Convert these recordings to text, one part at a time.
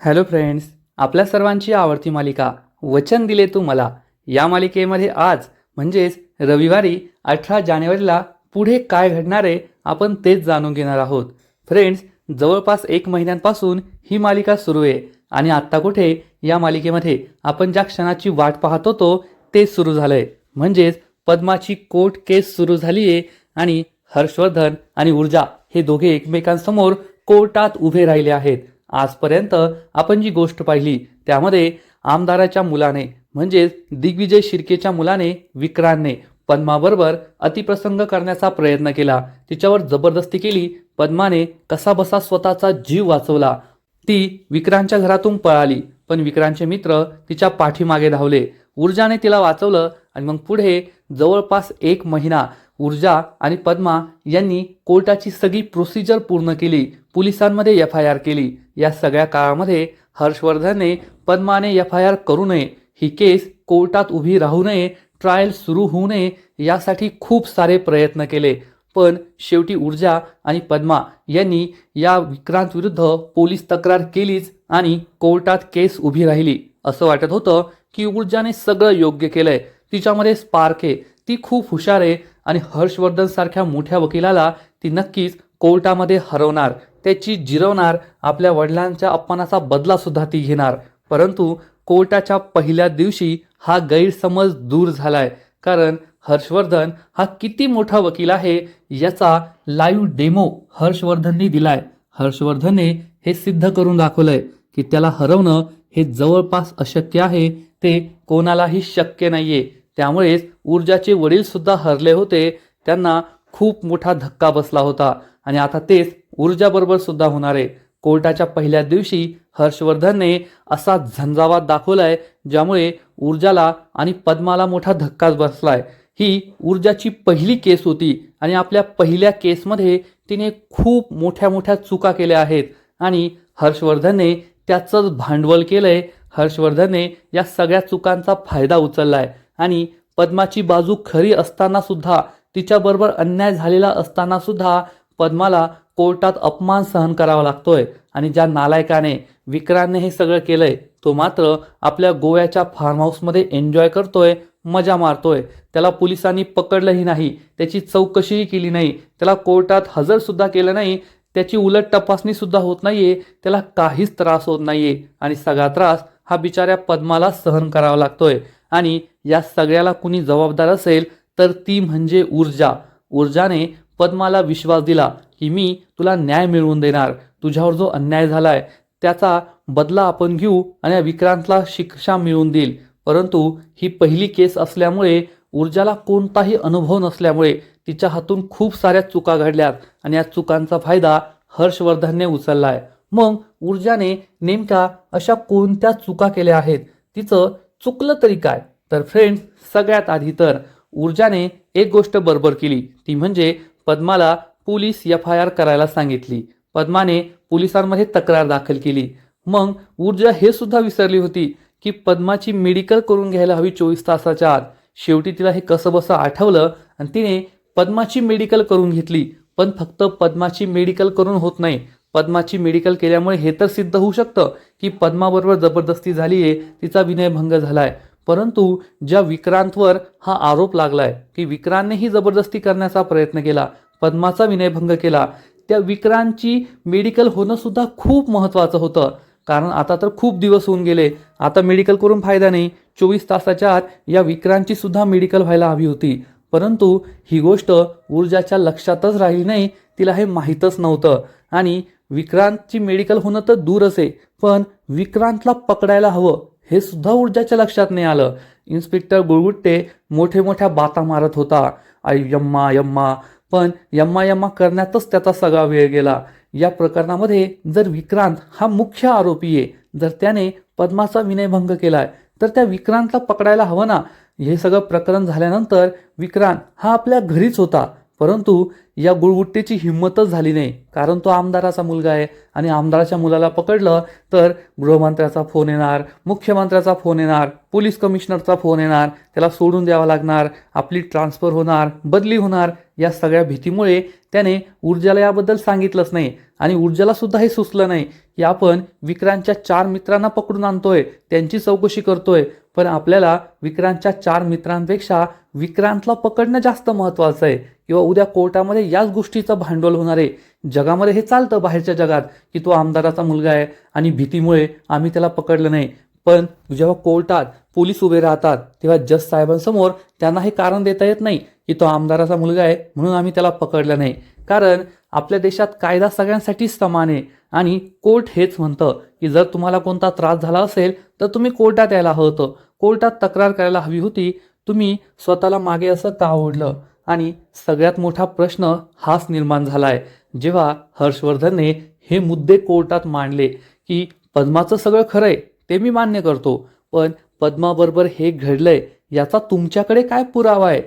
Hello friends आपल्या सर्वांची आवडती मालिका वचन दिले तू मला. या मालिकेमध्ये आज म्हणजेच रविवारी अठरा जानेवारीला पुढे काय घडणार आहे आपण तेच जाणून घेणार आहोत. फ्रेंड्स जवळपास एक महिन्यांपासून ही मालिका सुरू आहे आणि आत्ता कुठे या मालिकेमध्ये आपण ज्या क्षणाची वाट पाहत होतो ते सुरू झालं आहे म्हणजेच पद्माची कोर्ट केस सुरू झाली आहे आणि हर्षवर्धन आणि ऊर्जा हे दोघे एकमेकांसमोर कोर्टात उभे राहिले आहेत. आजपर्यंत आपण जी गोष्ट पाहिली त्यामध्ये आमदाराच्या मुलाने म्हणजेच दिग्विजय शिर्केच्या मुलाने विक्रांतने पद्माबरोबर अतिप्रसंग करण्याचा प्रयत्न केला. तिच्यावर जबरदस्ती केली. पद्माने कसाबसा स्वतःचा जीव वाचवला. ती विक्रांतच्या घरातून पळाली. पण विक्रांतचे मित्र तिच्या पाठीमागे धावले. ऊर्जाने तिला वाचवलं आणि मग पुढे जवळपास एक महिना ऊर्जा आणि पद्मा यांनी कोर्टाची सगळी प्रोसिजर पूर्ण केली. पोलिसांमध्ये एफ आय आर केली. या सगळ्या काळामध्ये हर्षवर्धनने पद्माने एफ आय आर करू नये. ही केस कोर्टात उभी राहू नये. ट्रायल सुरू होऊ नये. यासाठी खूप सारे प्रयत्न केले. पण शेवटी ऊर्जा आणि पद्मा यांनी या विक्रांत विरुद्ध पोलीस तक्रार केलीच आणि कोर्टात केस उभी राहिली. असं वाटत होतं की ऊर्जाने सगळं योग्य केलंय. तिच्यामध्ये स्पार्क आहे. ती खूप हुशार आहे आणि हर्षवर्धन सारख्या मोठ्या वकिलाला ती नक्कीच कोर्टामध्ये हरवणार. त्याची जिरवणार आपल्या वडिलांच्या अपमानाचा बदलासुद्धा ती घेणार. परंतु कोर्टाच्या पहिल्या दिवशी हा गैरसमज दूर झालाय. कारण हर्षवर्धन हा किती मोठा वकील आहे याचा लाईव्ह डेमो हर्षवर्धनने दिलाय. हर्षवर्धनने हे सिद्ध करून दाखवलंय की त्याला हरवणं हे जवळपास अशक्य आहे. ते कोणालाही शक्य नाहीये. त्यामुळेच ऊर्जाचे वडील सुद्धा हरले होते. त्यांना खूप मोठा धक्का बसला होता. आणि आता तेच ऊर्जाबरोबर सुद्धा होणार आहे कोर्टाच्या पहिल्या दिवशी हर्षवर्धनने असा झंझावात दाखवलाय ज्यामुळे ऊर्जाला आणि पद्माला मोठा धक्काच बसलाय. ही ऊर्जाची पहिली केस होती आणि आपल्या पहिल्या केसमध्ये तिने खूप मोठ्या मोठ्या चुका केल्या आहेत आणि हर्षवर्धनने त्याचंच भांडवल केलंय. हर्षवर्धनने या सगळ्या चुकांचा फायदा उचललाय आणि पद्माची बाजू खरी असताना सुद्धा तिच्याबरोबर अन्याय झालेला असताना सुद्धा पद्माला कोर्टात अपमान सहन करावा लागतोय आणि ज्या नालायकाने विक्रांतने हे सगळं केलंय तो मात्र आपल्या गोव्याच्या फार्म हाऊसमध्ये एन्जॉय करतोय मजा मारतोय. त्याला पोलिसांनी पकडलंही नाही त्याची चौकशीही केली नाही त्याला कोर्टात हजरसुद्धा केलं नाही त्याची उलट तपासणीसुद्धा होत नाहीये त्याला काहीच त्रास होत नाहीये आणि सगळा त्रास हा बिचाऱ्या पद्माला सहन करावा लागतोय. आणि या सगळ्याला कुणी जबाबदार असेल तर ती म्हणजे ऊर्जा. ऊर्जाने पद्माला विश्वास दिला की मी तुला न्याय मिळवून देणार. तुझ्यावर जो अन्याय झालाय त्याचा बदला आपण घेऊ आणि विक्रांतला शिक्षा मिळवून देईल. परंतु ही पहिली केस असल्यामुळे ऊर्जाला कोणताही अनुभव नसल्यामुळे तिच्या हातून खूप साऱ्या चुका घडल्यात आणि या चुकांचा फायदा हर्षवर्धनने उचललाय. मग ऊर्जाने नेमका अशा कोणत्या चुका केल्या आहेत? तिचं चुकलं तरी काय? तर फ्रेंड्स सगळ्यात आधी तर ऊर्जाने एक गोष्ट बरोबर केली. ती म्हणजे पद्माला पोलीस एफ आय आर करायला सांगितली. पद्माने पोलिसांमध्ये तक्रार दाखल केली. मग ऊर्जा हे सुद्धा विसरली होती की पद्माची मेडिकल करून घ्यायला हवी चोवीस तासाच्या आत. शेवटी तिला हे कसं बसं आठवलं आणि तिने पद्माची मेडिकल करून घेतली. पण फक्त पद्माची मेडिकल करून होत नाही. पद्माची मेडिकल केल्यामुळे हे तर सिद्ध होऊ शकतं की पद्माबरोबर जबरदस्ती झाली आहे तिचा विनयभंग झाला आहे परंतु ज्या विक्रांतवर हा आरोप लागलाय की विक्रांतनेही जबरदस्ती करण्याचा प्रयत्न केला पद्माचा विनयभंग केला त्या विक्रांतची मेडिकल होणं सुद्धा खूप महत्त्वाचं होतं. कारण आता तर खूप दिवस होऊन गेले. आता मेडिकल करून फायदा नाही. चोवीस तासाच्या आत या विक्रांतची सुद्धा मेडिकल व्हायला हवी होती. परंतु ही गोष्ट ऊर्जाच्या लक्षातच राहिली नाही तिला हे माहीतच नव्हतं. आणि विक्रांतची मेडिकल होणं तर दूरच आहे. पण विक्रांतला पकडायला हवं. हे सुद्धा ऊर्जाच्या लक्षात नाही आलं. इन्स्पेक्टर गुळगुट्टे मोठे मोठ्या बाता मारत होता. आई यम्मा यम्मा. पण यम्मा यम्मा करण्यातच त्याचा सगळा वेळ गेला. या प्रकरणामध्ये जर विक्रांत हा मुख्य आरोपी आहे जर त्याने पद्माचा विनयभंग केलाय तर त्या विक्रांतला पकडायला हवं ना? हे सगळं प्रकरण झाल्यानंतर विक्रांत हा आपल्या घरीच होता. परंतु या गुळगुट्टेची हिंमतच झाली नाही कारण तो आमदाराचा मुलगा आहे आणि आमदाराच्या मुलाला पकडलं तर गृहमंत्र्याचा फोन येणार मुख्यमंत्र्याचा फोन येणार पोलीस कमिशनरचा फोन येणार त्याला सोडून द्यावा लागणार आपली ट्रान्सफर होणार बदली होणार या सगळ्या भीतीमुळे त्याने ऊर्जाला याबद्दल सांगितलंच नाही आणि ऊर्जालासुद्धा हे सुचलं नाही की आपण विक्रांतच्या चार मित्रांना पकडून आणतोय त्यांची चौकशी करतोय पण आपल्याला विक्रांतच्या चार मित्रांपेक्षा विक्रांतला पकडणं जास्त महत्त्वाचं आहे. किंवा उद्या कोर्टामध्ये याच गोष्टीचं भांडवल होणार आहे. जगामध्ये हे चालतं बाहेरच्या जगात की तो आमदाराचा मुलगा आहे आणि भीतीमुळे आम्ही त्याला पकडलं नाही. पण जेव्हा कोर्टात पोलीस उभे राहतात तेव्हा जज साहेबांसमोर त्यांना हे कारण देता येत नाही की तो आमदाराचा मुलगा आहे म्हणून आम्ही त्याला पकडलं नाही. कारण आपल्या देशात कायदा सगळ्यांसाठीच समान आहे आणि कोर्ट हेच म्हणतं की जर तुम्हाला कोणता त्रास झाला असेल तर तुम्ही कोर्टात यायला हवं होतं. कोर्टात तक्रार करायला हवी होती. तुम्ही स्वतःला मागे असं का ओढलं? आणि सगळ्यात मोठा प्रश्न हाच निर्माण झाला आहे जेव्हा हर्षवर्धनने हे मुद्दे कोर्टात मांडले की पद्माचं सगळं खरं आहे ते मी मान्य करतो. पण पद्माबरोबर हे घडलंय याचा तुमच्याकडे काय पुरावा आहे?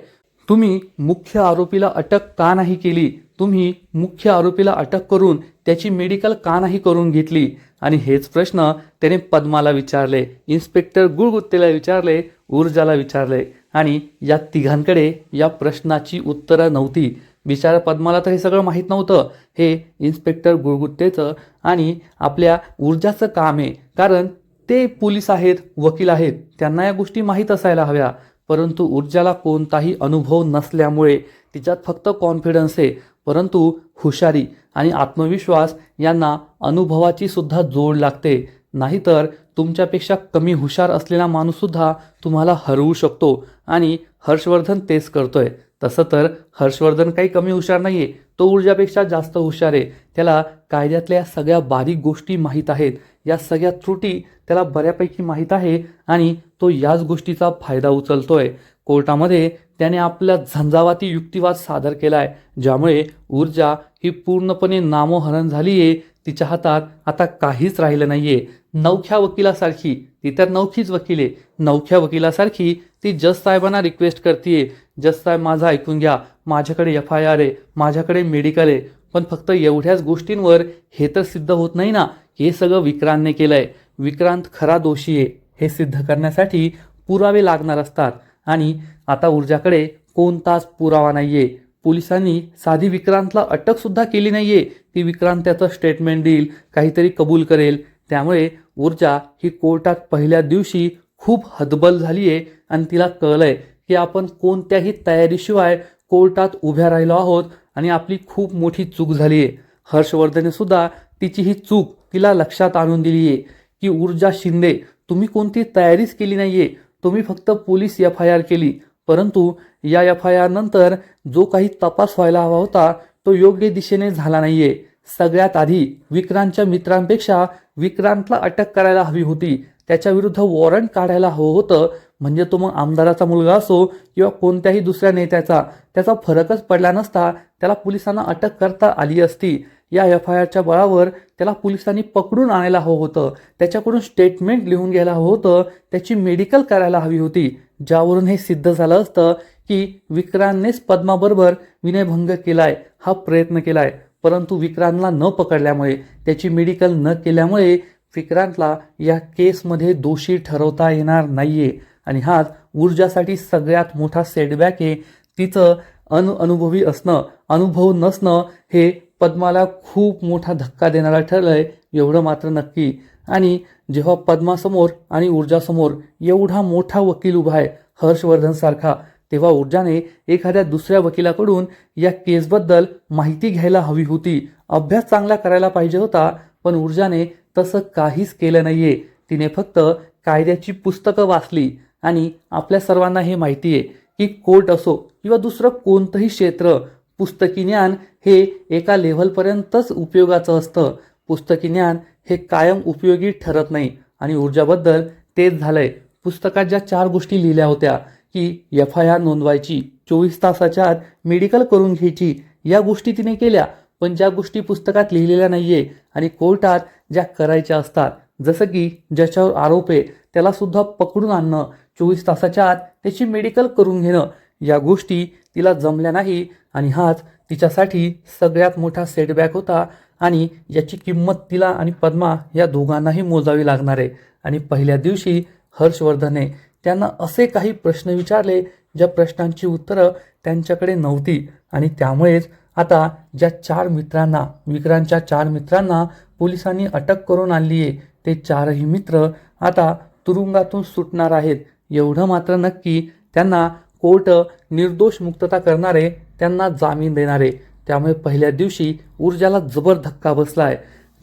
तुम्ही मुख्य आरोपीला अटक का नाही केली? तुम्ही मुख्य आरोपीला अटक करून त्याची मेडिकल का नाही करून घेतली? आणि हेच प्रश्न त्याने पद्माला विचारले इन्स्पेक्टर गुळगुत्तेला विचारले ऊर्जाला विचारले. आणि या तिघांकडे या प्रश्नाची उत्तरं नव्हती. बिचारा पद्माला तर हे सगळं माहीत नव्हतं. हे इन्स्पेक्टर गुळगुत्तेचं आणि आपल्या ऊर्जाचं काम आहे. कारण ते पोलीस आहेत वकील आहेत. त्यांना या गोष्टी माहीत असायला हव्या. परंतु ऊर्जाला कोणताही अनुभव नसल्यामुळे तिच्यात फक्त कॉन्फिडन्स आहे. परंतु हुशारी आणि आत्मविश्वास यांना अनुभवाची सुद्धा जोड लागते. नाहीतर तुमच्यापेक्षा कमी हुशार असलेला माणूससुद्धा तुम्हाला हरवू शकतो आणि हर्षवर्धन तेच करतो आहे तसं तर हर्षवर्धन काही कमी हुशार नाही आहे तो ऊर्जापेक्षा जास्त हुशार आहे. त्याला कायद्यातल्या सगळ्या बारीक गोष्टी माहीत आहेत. या सगळ्या त्रुटी त्याला बऱ्यापैकी माहीत आहे आणि तो याच गोष्टीचा फायदा उचलतो आहे कोर्टामध्ये त्याने आपला झंझावाती युक्तिवाद सादर केला आहे ज्यामुळे ऊर्जा ही पूर्णपणे नामोहरण झाली आहे तिच्या हातात आता काहीच राहिलं नाहीये. नवख्या वकिलासारखी ती तर नवखीच वकील आहे. नवख्या वकिलासारखी ती जज साहेबांना रिक्वेस्ट करते जज साहेब माझा ऐकून घ्या. माझ्याकडे एफ आय आर आहे. माझ्याकडे मेडिकल आहे. पण फक्त एवढ्याच गोष्टींवर हे तर सिद्ध होत नाही ना? हे सगळं विक्रांतने केलं आहे विक्रांत खरा दोषी आहे. हे सिद्ध करण्यासाठी पुरावे लागणार असतात. आणि आता ऊर्जाकडे कोणताच पुरावा नाहीये. पोलिसांनी साधी विक्रांतला अटकसुद्धा केली नाहीये. ती विक्रांत त्याचं स्टेटमेंट देईल काहीतरी कबूल करेल. त्यामुळे ऊर्जा ही कोर्टात पहिल्या दिवशी खूप हतबल झाली आहे आणि तिला कळलंय की आपण कोणत्याही तयारीशिवाय कोर्टात उभ्या राहिलो आहोत आणि आपली खूप मोठी चूक झाली आहे हर्षवर्धने सुद्धा तिची ही चूक तिला लक्षात आणून दिली आहे की ऊर्जा शिंदे तुम्ही कोणती तयारीच केली नाही आहे तुम्ही फक्त पोलीस एफ आय आर केली परंतु या एफ आय आर नंतर जो काही तपास व्हायला हवा होता तो योग्य दिशेने झाला नाहीये. सगळ्यात आधी विक्रांतच्या मित्रांपेक्षा विक्रांतला अटक करायला हवी होती. त्याच्या विरुद्ध वॉरंट काढायला हवं होतं म्हणजे तो मग आमदाराचा मुलगा असो किंवा कोणत्याही दुसऱ्या नेत्याचा. त्याचा फरकच पडला नसता त्याला पोलिसांना अटक करता आली असती. या एफ आय आरच्या बळावर त्याला पोलिसांनी पकडून आणायला हवं होतं. त्याच्याकडून स्टेटमेंट लिहून घ्यायला हवं होतं. त्याची मेडिकल करायला हवी होती. ज्यावरून हे सिद्ध झालं असतं की विक्रांतनेच पद्माबरोबर विनयभंग केलाय हा प्रयत्न केलाय. परंतु विक्रांतला न पकडल्यामुळे त्याची मेडिकल न केल्यामुळे विक्रांतला या केसमध्ये दोषी ठरवता येणार नाहीये. आणि हाच ऊर्जासाठी सगळ्यात मोठा सेटबॅक आहे. तिचं अनु अनुभवी असणं अनुभव नसणं हे पद्माला खूप मोठा धक्का देणारा ठरलंय एवढं मात्र नक्की. आणि जेव्हा पद्मासमोर आणि ऊर्जासमोर एवढा मोठा वकील उभा आहे हर्षवर्धन सारखा तेव्हा ऊर्जाने एखाद्या दुसऱ्या वकिलाकडून या केसबद्दल माहिती घ्यायला हवी होती. अभ्यास चांगला करायला पाहिजे होता पण ऊर्जाने तसं काहीच केलं नाहीये. तिने फक्त कायद्याची पुस्तकं वाचली. आणि आपल्या सर्वांना हे माहिती आहे की कोर्ट असो किंवा दुसरं कोणतंही क्षेत्र पुस्तकी ज्ञान हे एका लेव्हलपर्यंतच उपयोगाचं असतं. पुस्तकी ज्ञान हे कायम उपयोगी ठरत नाही आणि ऊर्जाबद्दल तेच झालं आहे पुस्तकात ज्या चार गोष्टी लिहिल्या होत्या की एफ आय आर नोंदवायची चोवीस तासाच्या आत मेडिकल करून घ्यायची या गोष्टी तिने केल्या पण ज्या गोष्टी पुस्तकात लिहिलेल्या नाही आहे आणि कोर्टात ज्या करायच्या असतात जसं की ज्याच्यावर आरोप आहे त्याला सुद्धा पकडून आणणं चोवीस तासाच्या आत त्याची मेडिकल करून घेणं या गोष्टी तिला जमल्या नाही आणि हाच तिच्यासाठी सगळ्यात मोठा सेटबॅक होता आणि याची किंमत तिला आणि पद्मा या दोघांनाही मोजावी लागणार आहे. आणि पहिल्या दिवशी हर्षवर्धने त्यांना असे काही प्रश्न विचारले ज्या प्रश्नांची उत्तरं त्यांच्याकडे नव्हती. आणि त्यामुळेच आता ज्या चार मित्रांना विक्रांतच्या चार मित्रांना पोलिसांनी अटक करून आणली आहे ते चारही मित्र आता तुरुंगातून सुटणार आहेत. एवढं मात्र नक्की त्यांना कोर्ट निर्दोष मुक्तता करणारे त्यांना जामीन देणारे. त्यामुळे पहिल्या दिवशी ऊर्जाला जबर धक्का बसलाय.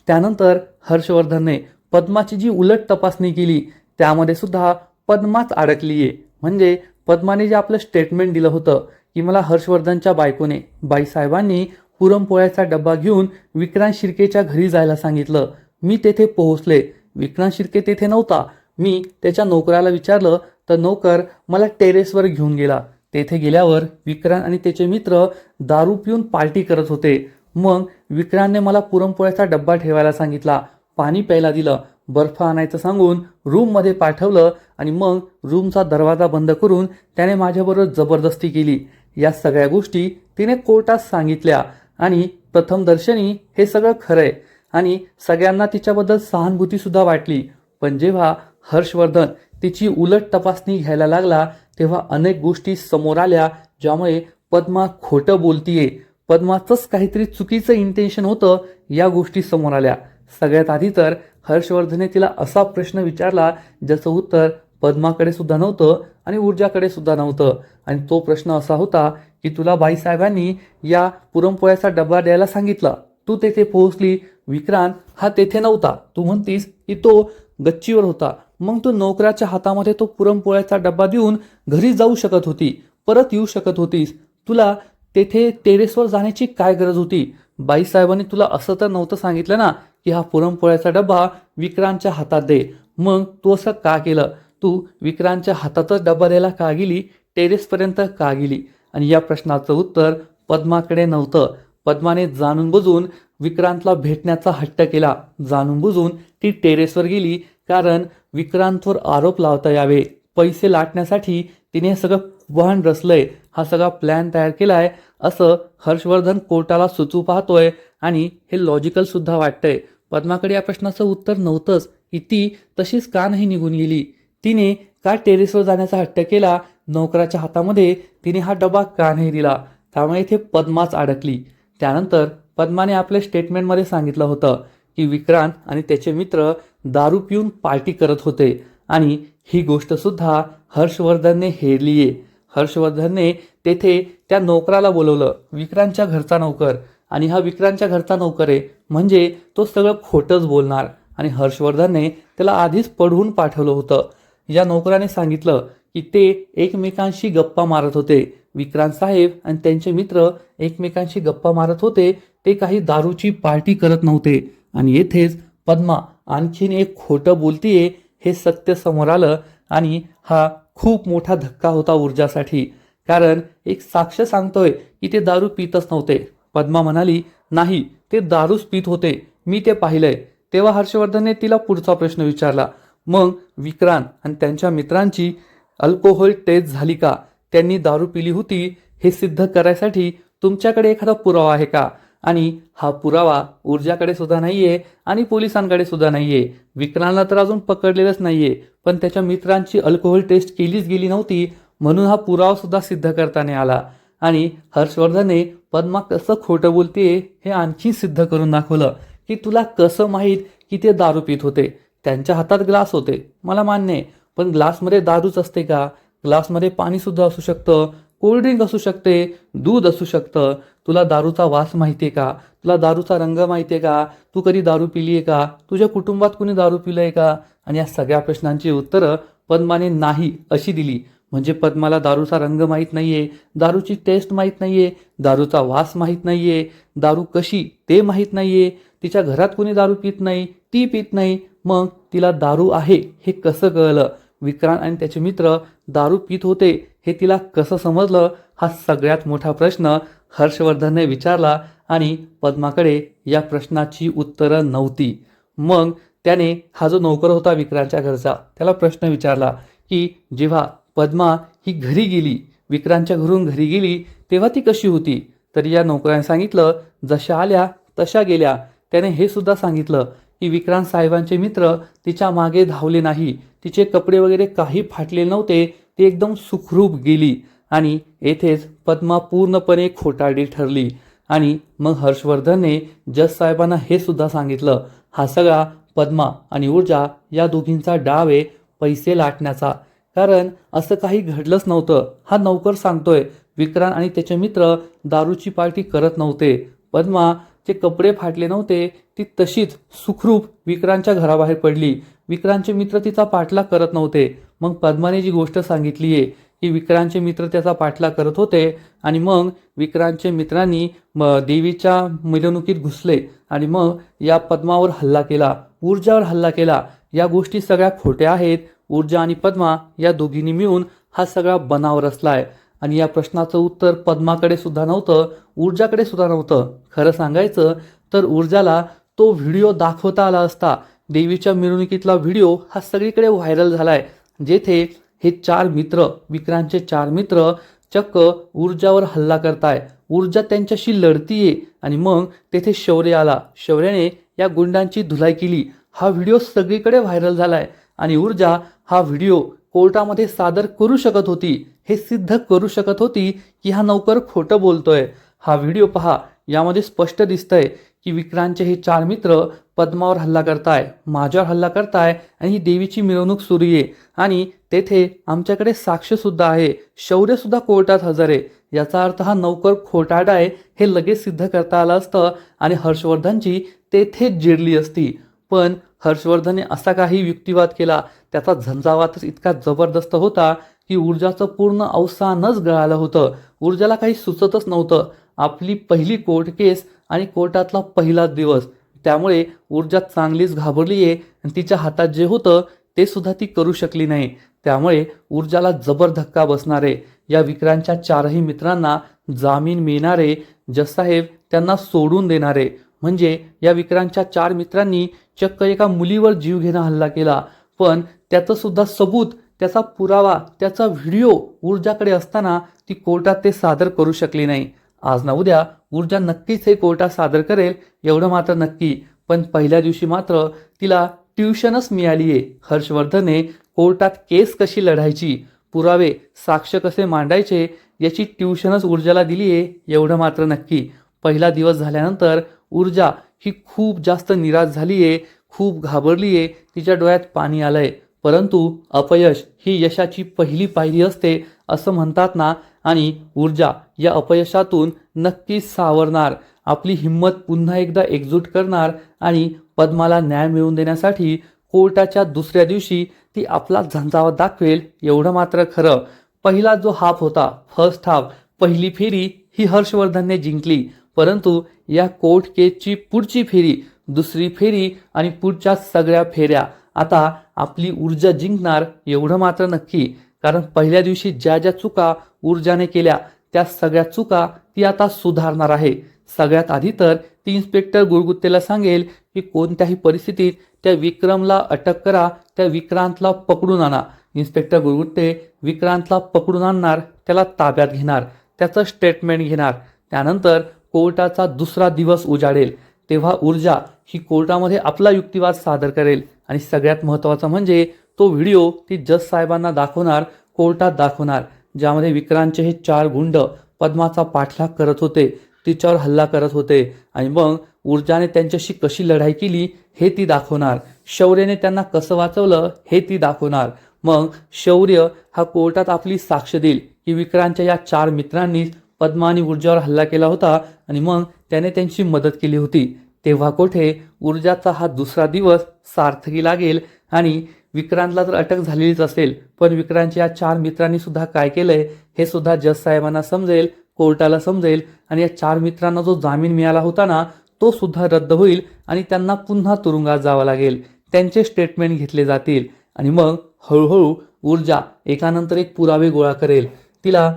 त्यानंतर हर्षवर्धनने पद्माची जी उलट तपासणी केली त्यामध्ये सुद्धा पद्माच अडकली आहे म्हणजे पद्माने जे आपलं स्टेटमेंट दिलं होतं की मला हर्षवर्धनच्या बायकोने बाईसाहेबांनी पुरणपोळ्याचा डब्बा घेऊन विक्रांत शिर्केच्या घरी जायला सांगितलं. मी तेथे पोहोचले. विक्रांत शिर्के तेथे नव्हता. मी त्याच्या नोकराला विचारलं तर नोकर मला टेरेसवर घेऊन गेला. तेथे गेल्यावर विक्रांत आणि त्याचे मित्र दारू पिऊन पार्टी करत होते. मग विक्रांतने मला पुरणपोळ्याचा डब्बा ठेवायला सांगितला. पाणी प्यायला दिलं. बर्फ आणायचं सांगून रूममध्ये पाठवलं आणि मग रूमचा दरवाजा बंद करून त्याने माझ्याबरोबर जबरदस्ती केली. या सगळ्या गोष्टी तिने कोर्टात सांगितल्या आणि प्रथमदर्शनी हे सगळं खरंय आणि सगळ्यांना तिच्याबद्दल सहानुभूतीसुद्धा वाटली. पण जेव्हा हर्षवर्धन तिची उलट तपासणी घ्यायला लागला तेव्हा अनेक गोष्टी समोर आल्या ज्यामुळे पद्मा खोटं बोलतीये. पद्माचंच काहीतरी चुकीचं इंटेन्शन होतं या गोष्टी समोर आल्या. सगळ्यात आधी तर हर्षवर्धने तिला असा प्रश्न विचारला ज्याचं उत्तर पद्माकडे सुद्धा नव्हतं आणि ऊर्जाकडे सुद्धा नव्हतं. आणि तो प्रश्न असा होता की तुला बाईसाहेबांनी या पुरणपोळ्याचा डब्बा द्यायला सांगितला. तू तेथे पोहोचली. विक्रांत हा तेथे नव्हता. तू म्हणतीस की तो गच्चीवर होता. मग तो नोकराच्या हातामध्ये तो पुरणपोळ्याचा डब्बा देऊन घरी जाऊ शकत होती परत येऊ शकत होतीस. तुला तेथे टेरेसवर जाण्याची काय गरज होती? बाईसाहेबांनी तुला असं तर नव्हतं सांगितलं ना की हा पुरणपोळ्याचा डब्बा विक्रांतच्या हातात दे. मग तू असं का केलं? तू विक्रांतच्या हातातच डब्बा द्यायला का गेली? टेरेसपर्यंत का गेली? आणि या प्रश्नाचं उत्तर पद्माकडे नव्हतं. पद्माने जाणून बुजून विक्रांतला भेटण्याचा हट्ट केला. जाणून बुजून ती टेरेसवर गेली. कारण विक्रांतवर आरोप लावता यावे. पैसे लाटण्यासाठी तिने हे सगळं वाहन रचलंय. हा सगळा प्लॅन तयार केलाय असं हर्षवर्धन कोर्टाला सुचू पाहतोय आणि हे लॉजिकल सुद्धा वाटतंय. पद्माकडे या प्रश्नाचं उत्तर नव्हतंच. की ती तशीच का नाही निघून गेली. तिने का टेरेसवर जाण्याचा हट्ट केला? नोकराच्या हातामध्ये तिने हा डबा का नाही दिला. त्यामुळे इथे पद्माच अडकली. त्यानंतर पद्माने आपल्या स्टेटमेंटमध्ये सांगितलं होतं की विक्रांत आणि त्याचे मित्र दारू पिऊन पार्टी करत होते. आणि ही गोष्टसुद्धा हर्षवर्धनने हर्षवर्धनने हेरलीये. हर्षवर्धनने तेथे त्या नोकराला बोलवलं विक्रांतच्या घरचा नोकर. आणि हा विक्रांतच्या घरचा नोकर आहे म्हणजे तो सगळं खोटंच बोलणार. आणि हर्षवर्धनने त्याला आधीच पढवून पाठवलं होतं. या नोकराने सांगितलं की ते एकमेकांशी गप्पा मारत होते. विक्रांत साहेब आणि त्यांचे मित्र एकमेकांशी गप्पा मारत होते. ते काही दारूची पार्टी करत नव्हते. आणि येथेच पद्मा आणखीन एक खोटं बोलतीये हे सत्य समोर आलं आणि हा खूप मोठा धक्का होता ऊर्जासाठी. कारण एक साक्ष सांगतोय की ते दारू पितच नव्हते. पद्मा म्हणाली नाही ते दारूच पित होते. मी ते पाहिलंय. तेव्हा हर्षवर्धनने तिला पुढचा प्रश्न विचारला मग विक्रांत आणि त्यांच्या मित्रांची अल्कोहोल टेस्ट झाली का? त्यांनी दारू पिली होती हे सिद्ध करायसाठी तुमच्याकडे एखादा पुरावा आहे का? आणि हा पुरावा ऊर्जाकडे सुद्धा नाही आहे आणि पोलिसांकडे सुद्धा नाही आहे विक्रांतला तर अजून पकडलेलंच नाही आहे पण त्याच्या मित्रांची अल्कोहोल टेस्ट केलीच गेली नव्हती म्हणून हा पुरावा सुद्धा सिद्ध करताना आला. आणि हर्षवर्धनने पद्मा कसं खोटं बोलते हे आणखी सिद्ध करून दाखवलं की तुला कसं माहीत की ते दारू पित होते. त्यांच्या हातात ग्लास होते. मला मान्य आहे. पण ग्लासमध्ये दारूच असते का? ग्लासमध्ये पाणीसुद्धा असू शकतं कोल्ड्रिंक असू शकते दूध असू शकतं. तुला दारूचा वास माहिती आहे का? तुला दारूचा रंग माहिती आहे का? तू कधी दारू पिली आहे का? तुझ्या कुटुंबात कुणी दारू पिलं आहे का? आणि या सगळ्या प्रश्नांची उत्तरं पद्माने नाही अशी दिली. म्हणजे पद्माला दारूचा रंग माहीत नाहीये दारूची टेस्ट माहीत नाहीये दारूचा वास माहीत नाहीये दारू कशी ते माहीत नाहीये तिच्या घरात कोणी दारू पित नाही ती पित नाही मग तिला दारू आहे हे कसं कळलं? विक्रांत आणि त्याचे मित्र दारू पित होते हे तिला कसं समजलं? हा सगळ्यात मोठा प्रश्न हर्षवर्धनने विचारला आणि पद्माकडे या प्रश्नाची उत्तरं नव्हती. मग त्याने हा जो नोकर होता विक्रांतच्या घरचा त्याला प्रश्न विचारला की जेव्हा पद्मा ही घरी गेली विक्रांतच्या घरून घरी गेली तेव्हा ती कशी होती? तर या नोकराने सांगितलं जशा आल्या तशा गेल्या. त्याने हे सुद्धा सांगितलं की विक्रांत साहेबांचे मित्र तिच्यामागे धावले नाही तिचे कपडे वगैरे काही फाटले नव्हते ती एकदम सुखरूप गेली. आणि येथेच पद्मा पूर्णपणे खोटारडी ठरली. आणि मग हर्षवर्धनने जज साहेबांना हे सुद्धा सांगितलं हा सगळा पद्मा आणि ऊर्जा या दोघींचा डाव आहे पैसे लाटण्याचा. कारण असं काही घडलंच नव्हतं. हा नौकर सांगतोय विक्रांत आणि त्याचे मित्र दारूची पार्टी करत नव्हते. पद्माचे कपडे फाटले नव्हते ती तशीच सुखरूप विक्रांतच्या घराबाहेर पडली. विक्रांतचे मित्र तिचा पाठलाग करत नव्हते. मग पद्माने जी गोष्ट सांगितली आहे की विक्रांतचे मित्र त्याचा पाठलाग करत होते आणि मग विक्रांतचे मित्रांनी म देवीच्या मिरवणुकीत घुसले आणि मग या पद्मावर हल्ला केला ऊर्जावर हल्ला केला. या गोष्टी सगळ्या खोट्या आहेत. ऊर्जा आणि पद्मा या दोघींनी मिळून हा सगळा बनाव आहे आणि या प्रश्नाचं उत्तर पद्माकडे सुद्धा नव्हतं ऊर्जाकडे सुद्धा नव्हतं. खरं सांगायचं तर ऊर्जाला तो व्हिडिओ दाखवता आला असता. देवीच्या मिरवणुकीतला व्हिडिओ हा सगळीकडे व्हायरल झाला आहे जेथे हे चार मित्र विक्रांतचे चार मित्र चक्क ऊर्जावर हल्ला करताय. ऊर्जा त्यांच्याशी लढतीये आणि मग तेथे शौर्य आला. शौर्याने या गुंडांची धुलाई केली. हा व्हिडिओ सगळीकडे व्हायरल झालाय आणि ऊर्जा हा व्हिडिओ कोर्टामध्ये सादर करू शकत होती. हे सिद्ध करू शकत होती की हा नौकर खोटं बोलतोय. हा व्हिडिओ पहा. यामध्ये स्पष्ट दिसतंय की विक्रांतचे हे चार मित्र पद्मावर हल्ला करताय माझ्यावर हल्ला करताय आणि ही देवीची मिरवणूक सुरू आहे. आणि तेथे आमच्याकडे साक्ष सुद्धा आहे शौर्य सुद्धा कोर्टात हजर आहे. याचा अर्थ हा नौकर खोटाडा आहे हे लगेच सिद्ध करता आलं असतं आणि हर्षवर्धनची तेथेच जिरली असती. पण हर्षवर्धनने असा काही युक्तिवाद केला त्याचा झंझावातच इतका जबरदस्त होता की ऊर्जाचं पूर्ण अवसानच गळालं होतं. ऊर्जाला काही सुचतच नव्हतं. आपली पहिली कोर्ट केस आणि कोर्टातला पहिलाच दिवस. त्यामुळे ऊर्जा चांगलीच घाबरली आहे आणि तिच्या हातात जे होतं ते सुद्धा ती करू शकली नाही. त्यामुळे ऊर्जाला जबर धक्का बसणार आहे. या विक्रांतच्या चारही मित्रांना जामीन मिळणारे जससाहेब त्यांना सोडून देणारे म्हणजे या विक्रांतच्या चार मित्रांनी चक्क एका मुलीवर जीव घेणं हल्ला केला. पण त्याचं सुद्धा सबूत त्याचा पुरावा त्याचा व्हिडिओ ऊर्जाकडे असताना ती कोर्टात ते सादर करू शकली नाही. आज ना उद्या ऊर्जा नक्कीच हे कोर्टात सादर करेल एवढं मात्र नक्की. पण पहिल्या दिवशी मात्र तिला ट्युशनच मिळाली आहे हर्षवर्धनने कोर्टात केस कशी लढायची पुरावे साक्ष कसे मांडायचे याची ट्युशनच ऊर्जाला दिली आहे एवढं मात्र नक्की. पहिला दिवस झाल्यानंतर ऊर्जा ही खूप जास्त निराश झाली आहे खूप घाबरली आहे तिच्या डोळ्यात पाणी आलंय. परंतु अपयश ही यशाची पहिली पायरी असते असं म्हणतात ना आणि ऊर्जा या अपयशातून नक्कीच सावरणार. आपली हिंमत पुन्हा एकदा एकजूट करणार आणि पद्माला न्याय मिळवून देण्यासाठी कोर्टाच्या दुसऱ्या दिवशी ती आपला झंझावा दाखवेल एवढं मात्र खरं. पहिला जो हाफ होता फर्स्ट हाफ पहिली फेरी ही हर्षवर्धनने जिंकली. परंतु या कोर्ट केसची पुढची फेरी दुसरी फेरी आणि पुढच्या सगळ्या फेऱ्या आता आपली ऊर्जा जिंकणार एवढं मात्र नक्की. कारण पहिल्या दिवशी ज्या ज्या चुका ऊर्जाने केल्या त्या सगळ्या चुका ती आता सुधारणार आहे. सगळ्यात आधी तर ती इन्स्पेक्टर गुळगुत्तेला सांगेल की कोणत्याही परिस्थितीत त्या विक्रमला अटक करा त्या विक्रांतला पकडून आणा. इन्स्पेक्टर गुळगुत्ते विक्रांतला पकडून आणणार त्याला ताब्यात घेणार त्याचं स्टेटमेंट घेणार. त्यानंतर कोर्टाचा दुसरा दिवस उजाडेल. तेव्हा ऊर्जा ही कोर्टामध्ये आपला युक्तिवाद सादर करेल. आणि सगळ्यात महत्त्वाचं म्हणजे तो व्हिडिओ ती जज साहेबांना दाखवणार कोर्टात दाखवणार ज्यामध्ये विक्रांतचे हे चार गुंड पद्माचा पाठलाग करत होते तिच्यावर हल्ला करत होते. आणि मग ऊर्जाने त्यांच्याशी कशी लढाई केली हे ती दाखवणार. शौर्यने त्यांना कसं वाचवलं हे ती दाखवणार. मग शौर्य हा कोर्टात आपली साक्ष देईल की विक्रांतच्या या चार मित्रांनी पद्मा आणि ऊर्जावर हल्ला केला होता आणि मग त्याने त्यांची मदत केली होती. तेव्हा कोठे ऊर्जाचा हा दुसरा दिवस सार्थकी लागेल आणि विक्रांतला तर अटक झालेलीच असेल पण विक्रांतच्या या चार मित्रांनी सुद्धा काय केलंय हे सुद्धा जज साहेबांना समजेल कोर्टाला समजेल आणि या चार मित्रांना जो जामीन मिळाला होता ना तो सुद्धा रद्द होईल आणि त्यांना पुन्हा तुरुंगात जावं लागेल. त्यांचे स्टेटमेंट घेतले जातील आणि मग हळूहळू ऊर्जा एकानंतर एक पुरावे गोळा करेल. तिला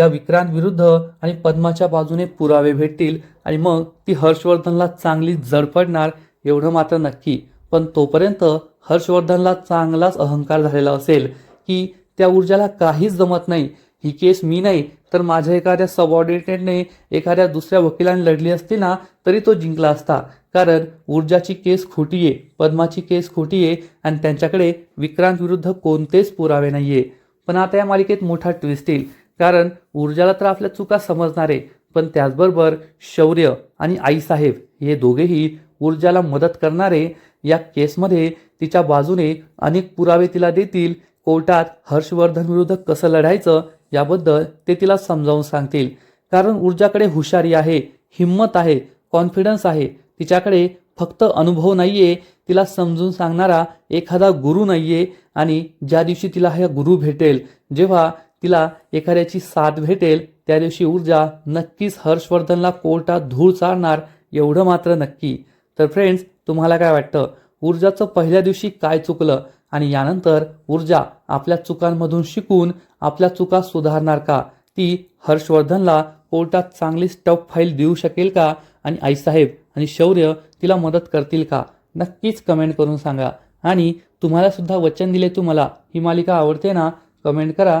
या विक्रांत विरुद्ध आणि पद्माच्या बाजूने पुरावे भेटतील आणि मग ती हर्षवर्धनला चांगली जड पडणार एवढं मात्र नक्की. पण तोपर्यंत हर्षवर्धनला चांगलाच अहंकार झालेला असेल की त्या ऊर्जाला काहीच जमत नाही. ही केस मी नाही तर माझ्या एखाद्या सबऑर्डिनेटने एखाद्या दुसऱ्या वकिलाने लढली असती ना तरी तो जिंकला असता. कारण ऊर्जाची केस खोटी आहे पद्माची केस खोटी आहे आणि त्यांच्याकडे विक्रांत विरुद्ध कोणतेच पुरावे नाही आहे पण आता या मालिकेत मोठा ट्विस्ट येईल. कारण ऊर्जाला तर आपल्या चुका समजणार आहे पण त्याचबरोबर शौर्य आणि आईसाहेब हे दोघेही ऊर्जाला मदत करणारे या केसमध्ये तिच्या बाजूने अनेक पुरावे तिला देतील. कोर्टात हर्षवर्धन विरुद्ध कसं लढायचं याबद्दल ते तिला समजावून सांगतील. कारण ऊर्जाकडे हुशारी आहे हिंमत आहे कॉन्फिडन्स आहे. तिच्याकडे फक्त अनुभव नाही आहे तिला समजून सांगणारा एखादा गुरु नाही आहे आणि ज्या दिवशी तिला हा गुरु भेटेल जेव्हा तिला एखाद्याची साथ भेटेल त्या दिवशी ऊर्जा नक्कीच हर्षवर्धनला कोर्टात धूळ चारणार एवढं मात्र नक्की. तर फ्रेंड्स तुम्हाला काय वाटतं? ऊर्जाचं पहिल्या दिवशी काय चुकलं? आणि यानंतर ऊर्जा आपल्या चुकांमधून शिकून आपल्या चुका सुधारणार का? ती हर्षवर्धनला कोर्टात चांगली स्टफ फाईल देऊ शकेल का? आणि आईसाहेब आणि शौर्य तिला मदत करतील का? नक्कीच कमेंट करून सांगा. आणि तुम्हाला सुद्धा वचन दिले तुम्हाला ही मालिका आवडते ना? कमेंट करा.